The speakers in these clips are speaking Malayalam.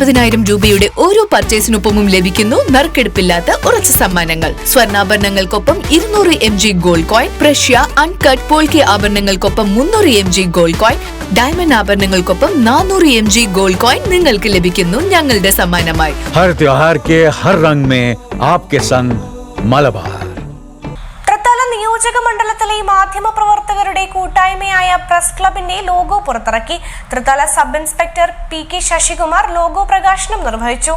അൻപതിനായിരം രൂപയുടെ ഓരോ പർച്ചേസിനൊപ്പവും ലഭിക്കുന്നു നറുക്കെടുപ്പില്ലാത്ത ഉറച്ച സമ്മാനങ്ങൾ. സ്വർണാഭരണങ്ങൾക്കൊപ്പം ഇരുന്നൂറ് M G gold coin Precia uncut polki ആഭരണങ്ങൾക്കൊപ്പം മുന്നൂറ് M G gold coin diamond ആഭരണങ്ങൾക്കൊപ്പം നാനൂറ് എം ജി ഗോൾഡ് കോയിൻ നിങ്ങൾക്ക് ലഭിക്കുന്നു ഞങ്ങളുടെ സമ്മാനമായി. ഹർ ത്യോഹാർ ഹർ റംഗ് മേ ആപ്കെ സംഗ് മലബാർ. നിയോജക മണ്ഡലത്തിലെ മാധ്യമ പ്രവർത്തകരുടെ കൂട്ടായ്മയായ പ്രസ് ക്ലബിന്റെ ലോഗോ പുറത്തിറക്കി. Thrithala sub inspector P K Sasikumar logo പ്രകാശനം നിർവഹിച്ചു.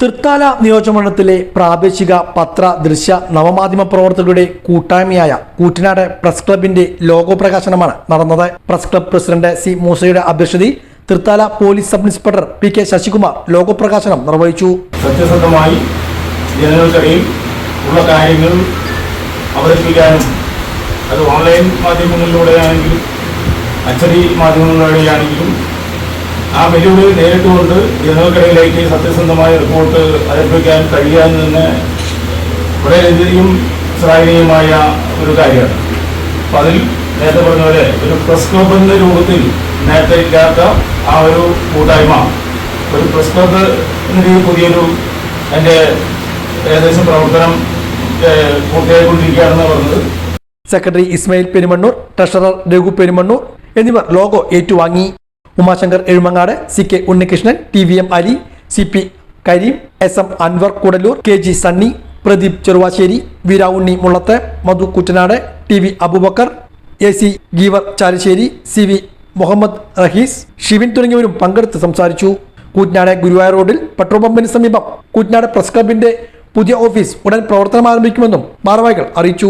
തൃത്താല നിയോജകമണ്ഡലത്തിലെ പ്രാദേശിക പത്ര ദൃശ്യ നവമാധ്യമ പ്രവർത്തകരുടെ കൂട്ടായ്മയായ കൂറ്റനാട് പ്രസ് ക്ലബിന്റെ ലോഗോ പ്രകാശനമാണ് നടന്നത്. പ്രസ് ക്ലബ് പ്രസിഡന്റ് സി മൂസയുടെ അധ്യക്ഷതയിൽ Thrithala police sub inspector P K Sasikumar logo പ്രകാശനം നിർവഹിച്ചു. സത്യസന്ധമായി ജനങ്ങൾക്കിടയിൽ ഉള്ള കാര്യങ്ങൾ അവതരിപ്പിക്കാനും അത് ഓൺലൈൻ മാധ്യമങ്ങളിലൂടെയാണെങ്കിലും അച്ചടി മാധ്യമങ്ങളിലൂടെയാണെങ്കിലും ആ വെല്ലുവിളി നേരിട്ടുകൊണ്ട് ജനങ്ങൾക്കിടയിലേക്ക് സത്യസന്ധമായ റിപ്പോർട്ട് അവതരിപ്പിക്കാൻ കഴിയാൻ തന്നെ വളരെയധികം ശ്ലാഘനീയമായ ഒരു കാര്യമാണ്. അപ്പം അതിൽ നേരത്തെ പറഞ്ഞ പോലെ ഒരു പ്രസ് ക്ലബ് എന്ന രൂപത്തിൽ നേരത്തെ ഇല്ലാത്ത ആ ഒരു കൂട്ടായ്മ ഒരു പ്രസ് ക്ലബ് എന്ന രീതിയിൽ പുതിയൊരു എന്റെ ഏകദേശം പ്രവർത്തനം സെക്രട്ടറി ഇസ്മയിൽ പെരുമണ്ണൂർ ട്രഷറർ രഘു പെരുമണ്ണൂർ എന്നിവർ ലോഗോ ഏറ്റുവാങ്ങി. Umashankar Ezhumangad C K Unnikrishnan T V M Ali C P Kareem S M Anwar Koodallur K G Sunny Pradeep Cheruvassery Veeravunni Mullath Madhu Kuttanad T V Abubakar A C Geevar Chalissery C V Muhammad Raheez Shivin തുടങ്ങിയവരും പങ്കെടുത്ത് സംസാരിച്ചു. കൂറ്റനാട് ഗുരുവായൂർ റോഡിൽ പെട്രോൾ പമ്പിന് സമീപം കൂറ്റനാട് പ്രസ് ക്ലബിന്റെ പുതിയ ഓഫീസ് ഉടൻ പ്രവർത്തനം ആരംഭിക്കുമെന്നും ഭാരവാഹികൾ അറിയിച്ചു.